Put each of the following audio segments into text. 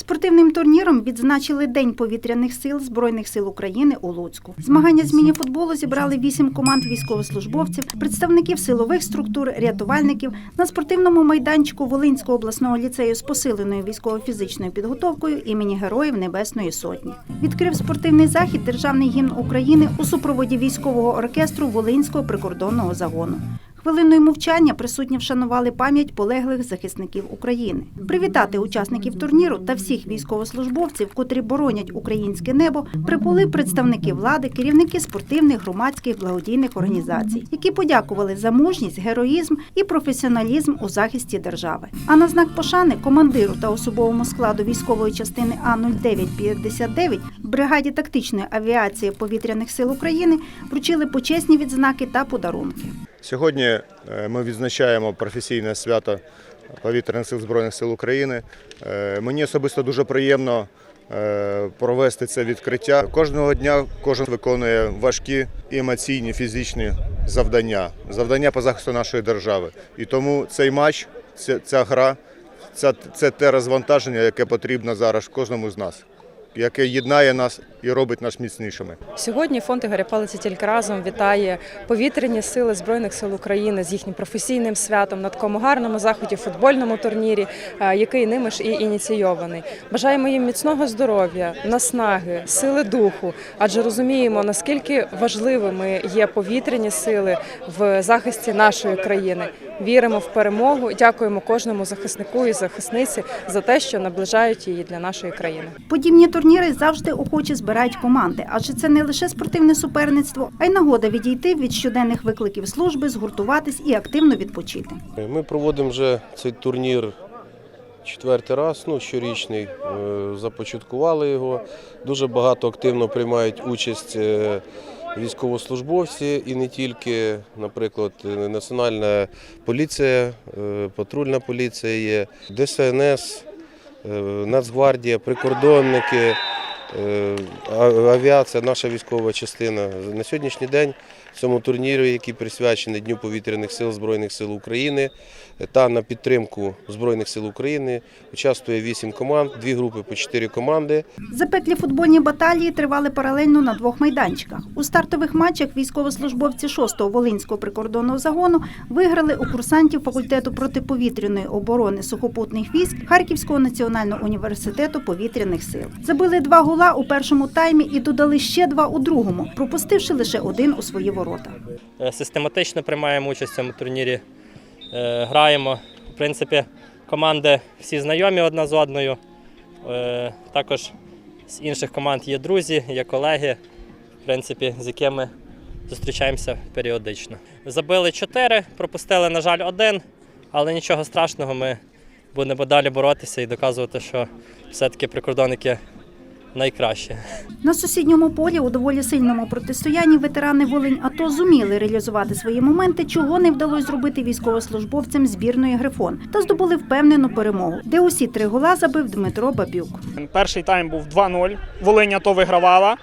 Спортивним турніром відзначили День повітряних сил Збройних сил України у Луцьку. Змагання з міні-футболу зібрали вісім команд військовослужбовців, представників силових структур, рятувальників на спортивному майданчику Волинського обласного ліцею з посиленою військово-фізичною підготовкою імені Героїв Небесної Сотні. Відкрив спортивний захід Державний гімн України у супроводі військового оркестру Волинського прикордонного загону. Хвилиною мовчання присутні вшанували пам'ять полеглих захисників України. Привітати учасників турніру та всіх військовослужбовців, котрі боронять українське небо, прибули представники влади, керівники спортивних, громадських, благодійних організацій, які подякували за мужність, героїзм і професіоналізм у захисті держави. А на знак пошани командиру та особовому складу військової частини А 0959 бригаді тактичної авіації повітряних сил України вручили почесні відзнаки та подарунки. Сьогодні е, ми відзначаємо професійне свято повітряних сил Збройних сил України. Е, Мені особисто дуже приємно е, провести це відкриття. Кожного дня кожен виконує важкі емоційні фізичні завдання, завдання по захисту нашої держави. І тому цей матч, ця, гра, це, це те розвантаження, яке потрібно зараз кожному з нас, яке єднає нас і робить нас міцнішими. Сьогодні фонд Ігоря Палиці тільки разом вітає повітряні сили Збройних сил України з їхнім професійним святом на такому гарному заході, футбольному турнірі, е, який ними ж і ініційований. Бажаємо їм міцного здоров'я, наснаги, сили духу, адже розуміємо, наскільки важливими є повітряні сили в захисті нашої країни. Віримо в перемогу. Дякуємо кожному захиснику і захисниці за те, що наближають її для нашої країни. Подібні турніри завжди охоче збирають команди, адже це не лише спортивне суперництво, а й нагода відійти від щоденних викликів служби, згуртуватись і активно відпочити. Ми проводимо вже цей турнір четвертий раз, ну, щорічний. Е, Започаткували його. Дуже багато активно приймають участь е, військовослужбовці і не тільки, наприклад, е, Національна поліція, патрульна поліція є, ДСНС, Нацгвардія, прикордонники. Е, Авіація, наша військова частина на сьогоднішній день цьому турнірі, який присвячений Дню повітряних сил Збройних сил України та на підтримку Збройних сил України участвує вісім команд, дві групи по чотири команди. Запеклі футбольні баталії тривали паралельно на двох майданчиках. У стартових матчах військовослужбовці 6-го Волинського прикордонного загону виграли у курсантів факультету протиповітряної оборони сухопутних військ Харківського національного університету повітряних сил. Забили два гола у першому таймі і додали ще два у другому, пропустивши лише один у свої ворота. Е, систематично приймаємо участь в цьому турнірі. Е, Граємо. В принципі, команди всі знайомі одна з одною. Е, Також з інших команд є друзі, є колеги, в принципі, з якими зустрічаємося періодично. Забили чотири, пропустили, на жаль, один, але нічого страшного, ми будемо далі боротися і доказувати, що все-таки прикордонники найкращі. На сусідньому полі у доволі сильному протистоянні ветерани Волинь АТО зуміли реалізувати свої моменти, чого не вдалося зробити військовослужбовцям збірної Грифон, та здобули впевнену перемогу, де усі три гола забив Дмитро Бабюк. Перший тайм був 2-0. Волиня то вигравала.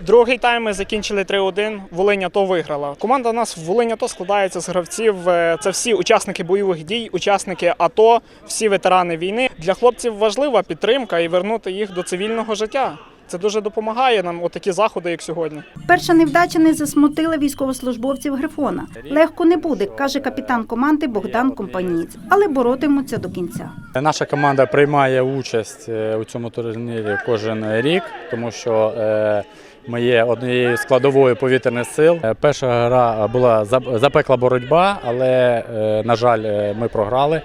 Другий тайм ми закінчили 3-1. Волиня то виграла. Команда у нас в Волиня то складається з гравців. е, Це всі учасники бойових дій, учасники АТО, всі ветерани війни. Для хлопців важлива підтримка і вернути їх до цивільного життя. Це дуже допомагає нам у такі заходи, як сьогодні. Перша невдача не засмутила військовослужбовців Грифона. Легко не буде, каже капітан команди Богдан Компанієць, але боротимуться до кінця. Наша команда приймає участь е, у цьому турнірі кожен рік, тому що е, ми є однією складовою повітряних сил. Е, Перша гра була зап- запекла боротьба, але, е, на жаль, е, ми програли.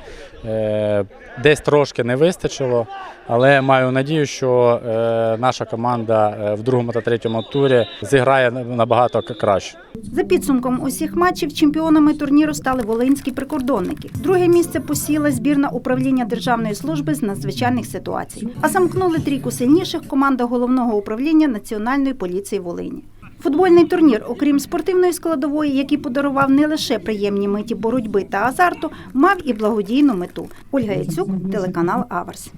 Е, Десь трошки не вистачило, але маю надію, що е, наша команда е, в другому та третьому турі зіграє набагато краще. За підсумком усіх матчів чемпіонами турніру стали волинські прикордонники. Друге місце посіла збірна управління Державної служби з надзвичайних ситуацій. А замкнули трійку сильніших команда головного управління Національної поліції Волині. Футбольний турнір, окрім спортивної складової, який подарував не лише приємні миті боротьби та азарту, мав і благодійну мету. Ольга Яцюк, телеканал Аверс.